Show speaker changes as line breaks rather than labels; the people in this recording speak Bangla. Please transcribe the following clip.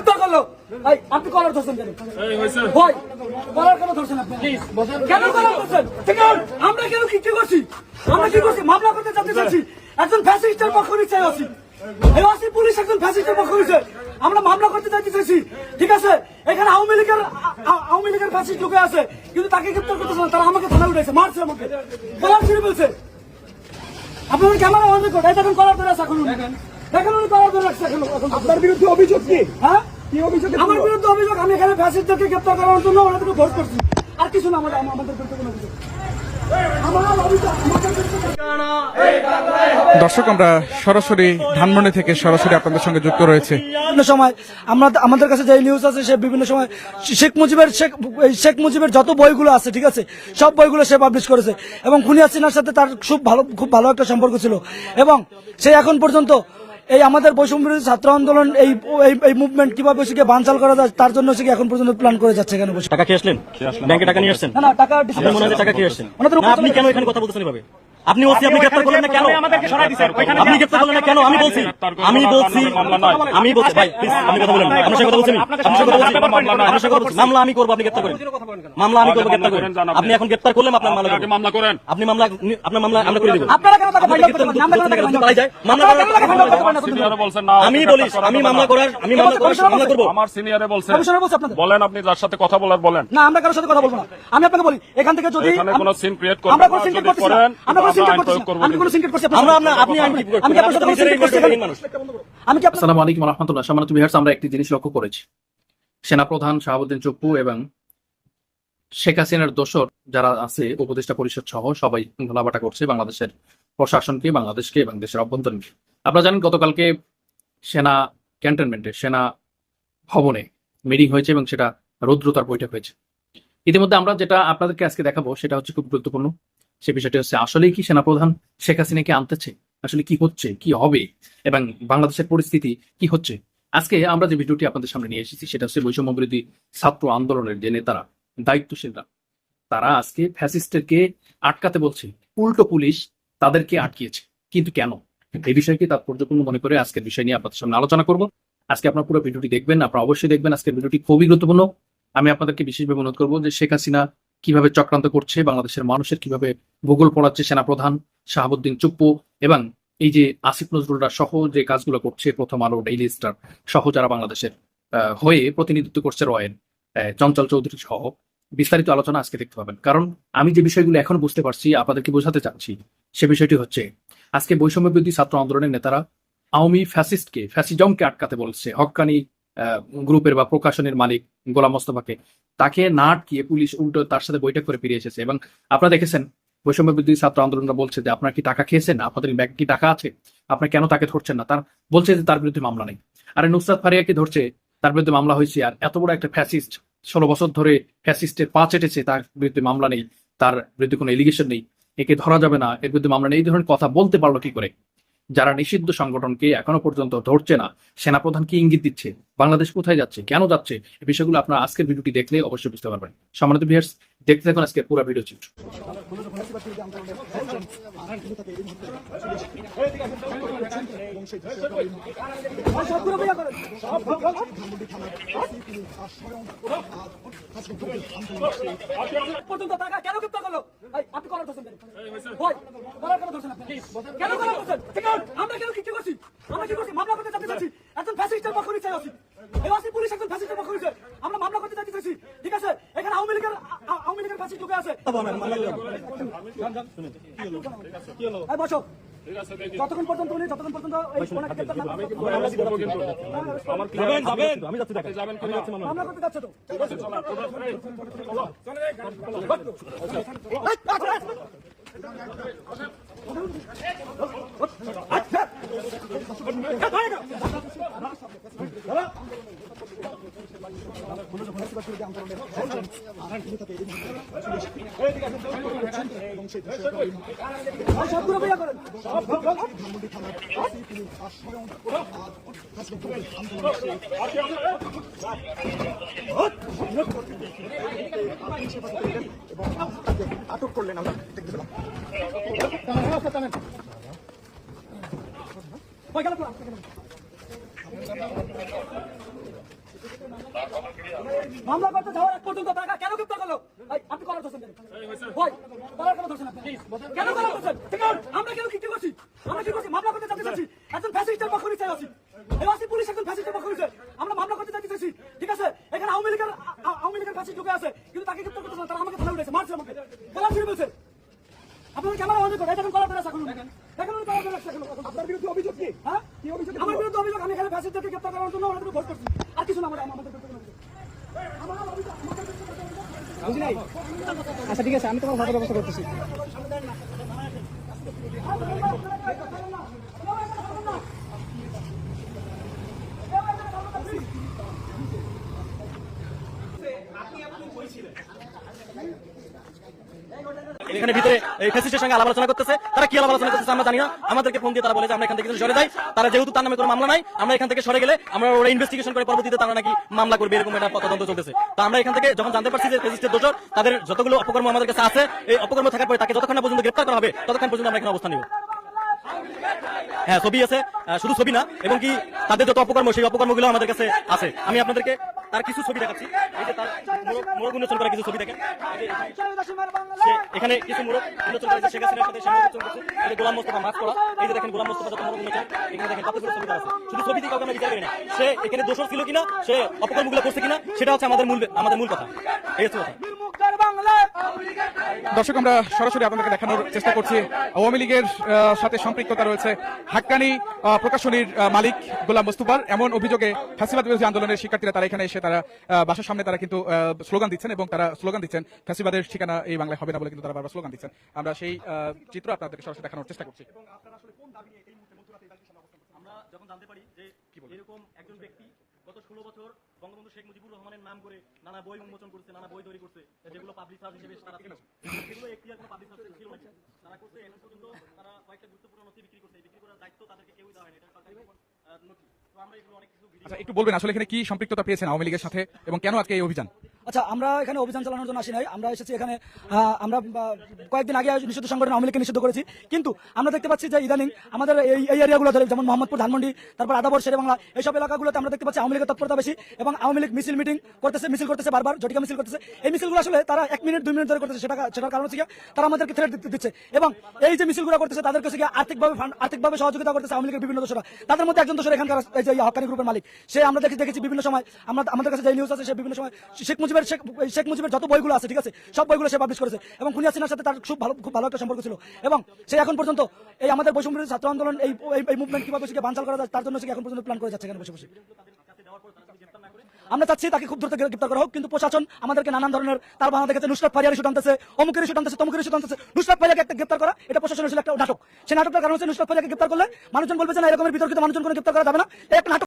গ্রেপ্তার করল। ভাই আপনি কলার ধরছেন কেন? ভাই কলার কেন ধরছেন আপনি? কেন কলার ধরছেন? ঠিক আমরা কেন কি কি করছি আমরা কি করছি? মামলা করতে জানতে চাচ্ছি। একজন ফ্যাসিস্টের পক্ষ নিচ্ছে এই ওসি এই ওসি পুলিশ একজন ফ্যাসিস্টের পক্ষ নিচ্ছে আমরা মামলা করতে চাইতে চাইছি। ঠিক আছে এখানে আওয়ামী লীগের আওয়ামী লীগের ফ্যাসিস্ট লোকে আছে কিন্তু তাকে গ্রেপ্তার করতেছে না। তারা আমাকে থানায় উঠেছে মারছে আমাকে। কলার ছিঁড়ে বলছে আপনার ক্যামেরা অন করুন এই দেখুন কলার ধরে আছে এখন দেখেন উনি কলার ধরে রাখছে এখন এখন।
আপনার বিরুদ্ধে অভিযোগ কি?
হ্যাঁ?
কি অভিযোগ
আমার বিরুদ্ধে অভিযোগ আমি এখানে ফ্যাসিস্টদেরকে গ্রেপ্তার করার জন্য ওনাদেরকে ভোট করছি। আর কিছু না আমাদের আমাদের বিরুদ্ধে কোনো অভিযোগ। আমার অভিযোগ আমাদের বিরুদ্ধে
দর্শক আমরা সরাসরি ধানমন্ডি থেকে সরাসরি আপনাদের সঙ্গে যুক্ত রয়েছে।
বিভিন্ন সময় আমরা আমাদের কাছে যে নিউজ আছে সে বিভিন্ন সময় শেখ মুজিবের শেখ শেখ মুজিবের যত বইগুলো আছে ঠিক আছে সব বইগুলো সে পাবলিশ করেছে। এবং খুনি হাসিনার সাথে তার খুব ভালো খুব ভালো একটা সম্পর্ক ছিল। এবং সে এখন পর্যন্ত এই আমাদের বৈষম্য বিরোধী ছাত্র আন্দোলন এই এই- মুভমেন্ট কীভাবে সেকে বানচাল করা যায় তার জন্য সেকে এখন পর্যন্ত প্ল্যান করে যাচ্ছে এখানে বসে
টাকা খেয়ে আসলেন? ব্যাংকে টাকা নিয়ে আসছেন?
না না টাকা
মনে হয় টাকা আসছেন? আপনি কেন এখানে কথা বলতেছেন এভাবে? আপনি ওসি আপনি গ্রেফতার করলেন না কেন? আপনি গ্রেফতার করলেন না কেন? আমি বলছি আমি বলছি আমি বলছি ভাই প্লিজ আপনি কথা বলেন। আপনার সাথে কথা বলছি। আমি। আপনার সাথে কথা বলছি। আপনার সাথে কথা বলছি। মামলা আমি করব আপনি গ্রেফতার করেন। মামলা আমি করব গ্রেফতার করেন। আপনি এখন গ্রেফতার করলেন আপনার মামলা করব।
মামলা করেন।
আপনি মামলা আপনার মামলা আমরা করে দেবো।
আপনারা কেন টাকা
আপনি গ্রেফতার
করতে পারেন? আমরা কেন টাকা
করতে যায় মামলা
করতে পারেন না?
আমি বলিস আমি মামলা করার আমি মামলা করার মামলা করব।
আমার সিনিয়রে বলছেন।
কমিশনার বলছে আপনাদের?
বলেন আপনি যার সাথে কথা বলার বলেন।
না আমরা কারোর সাথে কথা বলব না। আমি আপনাকে বলি এখান থেকে যদি
এখানে কোনো scene create করবেন
আমরা
না,
কোনো সিনক্রেট
যদি
করতেছি না
করেন,
আমরা কোনো
আমরা
সিনক্রেট
আইন
করতেছি
প্রয়োগ করব
না আমি কোনো সিনক্রেট করছি আপনার
আমরা
আসসালামু আলাইকুম রহমতুল্লাহ। সম্মানিত বিহার্স আমরা একটি জিনিস লক্ষ্য করেছি। সেনাপ্রধান শাহাবুদ্দিন চপ্পু এবং শেখ হাসিনার দোসর যারা আছে উপদেষ্টা পরিষদ সহ সবাই ঘোলাবাটা করছে বাংলাদেশের প্রশাসনকে বাংলাদেশকে এবং দেশের অভ্যন্তরীণকে। আপনারা জানেন গতকালকে সেনা ক্যান্টনমেন্টে সেনা ভবনে মিটিং হয়েছে এবং সেটা রৌদ্রতার বৈঠক হয়েছে। ইতিমধ্যে আমরা যেটা আপনাদেরকে আজকে দেখাবো সেটা হচ্ছে খুব গুরুত্বপূর্ণ। সে বিষয়টি হচ্ছে, আসলেই কি সেনাপ্রধান শেখ হাসিনাকে আনতেছে? আসলে কি হচ্ছে? কি হবে? এবং বাংলাদেশের পরিস্থিতি কি হচ্ছে? আজকে আমরা যে ভিডিওটি আপনাদের সামনে নিয়ে এসেছি, সেটা হচ্ছে বৈষম্য বিরোধী ছাত্র আন্দোলনের যে নেতারা, দায়িত্বশীলরা, তারা আজকে ফ্যাসিস্টদেরকে আটকাতে বলছে। উল্টো পুলিশ তাদেরকে আটকিয়েছে। কিন্তু কেন? এই বিষয়কে তাৎপর্যপূর্ণ মনে করে আজকের বিষয় নিয়ে আপনাদের সামনে আলোচনা করব। আজকে আপনার পুরো ভিডিওটি দেখবেন, আপনারা অবশ্যই দেখবেন। আজকের ভিডিওটি খুবই গুরুত্বপূর্ণ। আমি আপনাদেরকে বিশেষভাবে অনুরোধ করব যে শেখ হাসিনা কীভাবে চক্রান্ত করছে বাংলাদেশের মানুষের কীভাবে ভূগোল পড়াচ্ছে সেনাপ্রধান শাহাবুদ্দিন চুপ্পু এবং এই যে আসিফ নজরুলরা সহ যে কাজগুলো করছে প্রথম আলো ডেইলি স্টার সহ যারা বাংলাদেশের হয়ে প্রতিনিধিত্ব করছে রয়েন চঞ্চল চৌধুরী সহ। বিস্তারিত আলোচনা আজকে দেখতে পাবেন। কারণ আমি যে বিষয়গুলো এখন বুঝতে পারছি আপনাদেরকে বোঝাতে চাচ্ছি সে বিষয়টি হচ্ছে আজকে বৈষম্য বিরোধী ছাত্র আন্দোলনের নেতারা আওয়ামী ফ্যাসিস্টকে ফ্যাসিজমকে আটকাতে বলছে। হক্কানি আহ, গ্রুপের বা প্রকাশনের মালিক গোলাম মোস্তফাকে। তাকে না আটকিয়ে পুলিশ উল্টো তার সাথে বৈঠক করে ফিরে এসেছে। এবং আপনারা দেখেছেন, বৈষম্য বিরোধী ছাত্র আন্দোলনরা বলছে যে, আপনার কি টাকা খেয়েছেন? আপনাদের ব্যাগ কি টাকা আছে? আপনার কেন তাকে ধরছেন না? তার বলছে যে, তার বিরুদ্ধে মামলা নেই। আরে নুসরাত ফারিয়াকে ধরছে? তার বিরুদ্ধে মামলা হয়েছে। আর এত বড় একটা ফ্যাসিস্ট, ষোলো বছর ধরে ফ্যাসিস্টের পা চেটেছে, তার বিরুদ্ধে মামলা নেই, তার বিরুদ্ধে কোনো এলিগেশন নেই। একে ধরা যাবে না, এর বিরুদ্ধে মামলা নেই। এই ধরনের কথা বলতে পারল কি করে? যারা নিষিদ্ধ সংগঠনকে এখনও পর্যন্ত ধরছে না সেনাপ্রধান কি ইঙ্গিত দিচ্ছে বাংলাদেশ কোথায় যাচ্ছে কেন যাচ্ছে এই বিষয়গুলো আপনারা আজকের ভিডিওটি দেখলে অবশ্যই বুঝতে পারবেন সম্মানিত ভিউয়ার্স দেখতে থাকুন আজকে পুরো ভিডিও চিত্র
আপনি কেন কলার ধরছেন ঠিক আমরা কেন কি করছি? আমরা কি করছি? মামলা করতে চাইতে চাচ্ছি? একজন ফ্যাসিস্টের পক্ষ নিচ্ছে ওসি এই ওসি পুলিশ একজন ফ্যাসিস্টের পক্ষ নিচ্ছে আমরা মামলা করতে চাইতে চাচ্ছি। ঠিক আছে এখানে আওয়ামী লীগের আওয়ামী লীগের ফ্যাসিস্ট লোকে আছে। বসো। যতক্ষণ পর্যন্ত উনি যতক্ষণ পর্যন্ত
যাচ্ছি টাকা
মামলা করতে যাচ্ছে তো সবগুলো ভাইয়া করেন ভাই গেল মামলা করতে যাওয়ার এক পর্যন্ত টাকা কেন গ্রেপ্তার করল? আপনি ধরছেন ভাই কলার কেন ধরছেন কেন? ধরছেন? আমরা কেন করছি? আমরা কি করছি, মামলা করতে যেতে চাচ্ছি। একজন ফ্যাসিস্টের পক্ষ আছি। এই পুলিশ একজন ফ্যাসিস্টের পক্ষ আমরা মামলা করতে যেতে চাচ্ছি। ঠিক আছে, এখানে আওয়ামী লীগের আওয়ামী লীগের ঢুকে আছে, কিন্তু তাকে গ্রেপ্তার করতেছে না তারা আমাকে থানা উঠেছে মারছে আমাকে। কলার ছিঁড়ে বলছে আপনার ক্যামেরা অন করে কলার এখন কলার ধরে রাখুন আপনার বিরুদ্ধে অভিযোগ কি হ্যাঁ কি অভিযোগ আমার বিরুদ্ধে অভিযোগ আমি এখানে ফ্যাসিস্টকে গ্রেপ্তার করার জন্য ওনাদের ভোট করছি আর কিছু না আমার আমাদের বিরুদ্ধে কোনো অভিযোগ। আমার অভিযোগ আমাদের বিরুদ্ধে কোনো অভিযোগ।
আচ্ছা ঠিক আছে আমি তোমার ভালো ব্যবস্থা করতেছি।
এখানে ভিতরে এই ফ্যাসিস্টের সঙ্গে আলাপ আলোচনা করতেছে। তারা কি আলাপ আলোচনা করতেছে আমরা জানি না। আমাদেরকে ফোন দিয়ে তারা বলে যে আমরা এখান থেকে সরে যাই, তারা যেহেতু তার নামে কোনো মামলা নাই, আমরা এখান থেকে সরে গেলে আমরা ওরা ইনভেস্টিগেশন করে পরবর্তীতে তারা নাকি মামলা করবে, এরকম একটা তদন্ত চলতেছে। তো আমরা এখান থেকে যখন জানতে পারছি যে ফ্যাসিস্টের দোষর, তাদের যতগুলো অপকর্ম আমাদের কাছে আছে, এই অপকর্ম থাকার পরে তাকে যতক্ষণ পর্যন্ত গ্রেপ্তার করা হবে, ততক্ষণ পর্যন্ত আমরা এখানে অবস্থান নিব। হ্যাঁ ছবি আছে শুধু ছবি না, এবং কি তাদের যত অপকর্ম, সেই অপকর্মগুলো আমাদের কাছে আছে। আমি আপনাদেরকে তার কিছু ছবি দেখাচ্ছি। এই যে তার মোরগ মোড়ক উন্মোচন করা কিছু ছবি দেখেন। এখানে কিছু মোরগ উন্মোচন করা শেখ হাসিনার সাথে এই গোলাম মোস্তফা মাছ করা। এই যে দেখেন গোলাম মোস্তফা যত মোরগ উন্মোচন, এখানে দেখেন কতগুলো ছবি আছে। শুধু ছবি দিয়ে কাউকে আমরা বিচার করি না। সে এখানে দোষর ছিল কিনা, সে অপকর্মগুলো করছে কিনা, সেটা হচ্ছে আমাদের মূল আমাদের মূল কথা। এই হচ্ছে কথা।
দর্শক আমরা সরাসরি আপনাদেরকে দেখানোর চেষ্টা করছি। আওয়ামী লীগের সাথে সম্পৃক্ততা রয়েছে হাক্কানি প্রকাশনীর মালিক গোলাম মুস্তুফার। এমন অভিযোগে ফ্যাসিবাদ বিরোধী আন্দোলনের শিক্ষার্থীরা তারা এখানে এসে তারা বাসার সামনে তারা কিন্তু স্লোগান দিচ্ছেন এবং তারা স্লোগান দিচ্ছেন ফ্যাসিবাদের ঠিকানা এই বাংলায় হবে না বলে কিন্তু তারা বারবার স্লোগান দিচ্ছেন। আমরা সেই চিত্র আপনাদেরকে সরাসরি দেখানোর চেষ্টা করছি।
আমরা যখন জানতে পারি যে এরকম একজন ব্যক্তি গত ষোলো বছর বঙ্গবন্ধু শেখ মুজিবুর রহমানের নাম করে নানা বই উন্মোচন করছে নানা বই তৈরি করছে যেগুলো পাবলিক সার্ভিস হিসেবে তারা ছিল। সেগুলো একটি আর কোনো পাবলিক সার্ভিস ছিল না। তারা করছে এখন পর্যন্ত তারা কয়েকটা গুরুত্বপূর্ণ নথি বিক্রি করছে। বিক্রি করার দায়িত্ব তাদেরকে কেউই দেওয়া হয়নি। এটা সরকারি নথি। তো আমরা এগুলো অনেক কিছু
আচ্ছা একটু বলবেন আসলে এখানে কি সম্পৃক্ততা পেয়েছেন আওয়ামী লীগের সাথে এবং কেন আজকে এই অভিযান?
আচ্ছা আমরা এখানে অভিযান চালানোর জন্য আসি নাই। আমরা এসেছি এখানে আমরা কয়েকদিন আগে নিষিদ্ধ সংগঠন আওয়ামী লীগকে নিষিদ্ধ করেছি। কিন্তু আমরা দেখতে পাচ্ছি যে ইদানিং আমাদের এই এরিয়াগুলো ধরে, যেমন মোহাম্মদপুর, ধানমন্ডি, তারপর আদাবর শেরে বাংলা এইসব এলাকাগুলোতে আমরা দেখতে পাচ্ছি আওয়ামী লীগের তৎপরতা বেশি এবং আওয়ামী লীগ মিছিল মিটিং করতেছে, মিছিল করতেছে বারবার, জটিকা মিছিল করতেছে। এই মিছিলগুলো আসলে তারা এক মিনিট, দুই মিনিট ধরে করতেছে, সেটা, সেটার কারণ হচ্ছে তারা আমাদেরকে থ্রেট দিচ্ছে। এবং এই যে মিছিলগুলো করতেছে তাদের কাছে আর্থিকভাবে আর্থিকভাবে সহযোগিতা করতেছে আওয়ামী লীগের বিভিন্ন দোষরা। তাদের মধ্যে একজন দোষর এখানকার, এই যে হকানি গ্রুপের মালিক। সে আমরা দেখি, দেখেছি বিভিন্ন সময়, আমরা, আমাদের কাছে যে নিউজ আছে, সে বিভিন্ন সময় শেখ মুজিবের শেখ শেখ মুজিবের যত বইগুলো আছে, ঠিক আছে, সব বইগুলো সে পাবলিশ করেছে। এবং খুনি হাসিনার সাথে তার খুব ভালো খুব ভালো একটা সম্পর্ক ছিল। এবং সে এখন পর্যন্ত এই আমাদের বৈষম্য ছাত্র আন্দোলন, এই এই- মুভমেন্ট কীভাবে সে বানচাল করা যায়, তার জন্য সে এখন পর্যন্ত প্ল্যান করে যাচ্ছে এখানে বসে বসে। আমরা চাচ্ছি তাকে খুব দ্রুত গ্রেপ্তার করা হোক, কিন্তু প্রশাসন আমাদেরকে নানান ধরনের তার বাংলা দেখেছে, নুসরাত ফারিয়ার ইস্যু টানতেছে, অমুকের ইস্যু টানতেছে, তমুকের ইস্যু টানতেছে। নুসরাত ফারিয়াকে একটা গ্রেপ্তার করা, এটা প্রশাসনের ছিল একটা নাটক। সেই নাটকটার কারণ হচ্ছে নুসরাত ফারিয়াকে গ্রেপ্তার করলে মানুষজন বলবে যে না, এরকমের বিতর্কিত মানুষজন কোনো গ্রেপ্তার করা যাবে না। এই একটা নাটক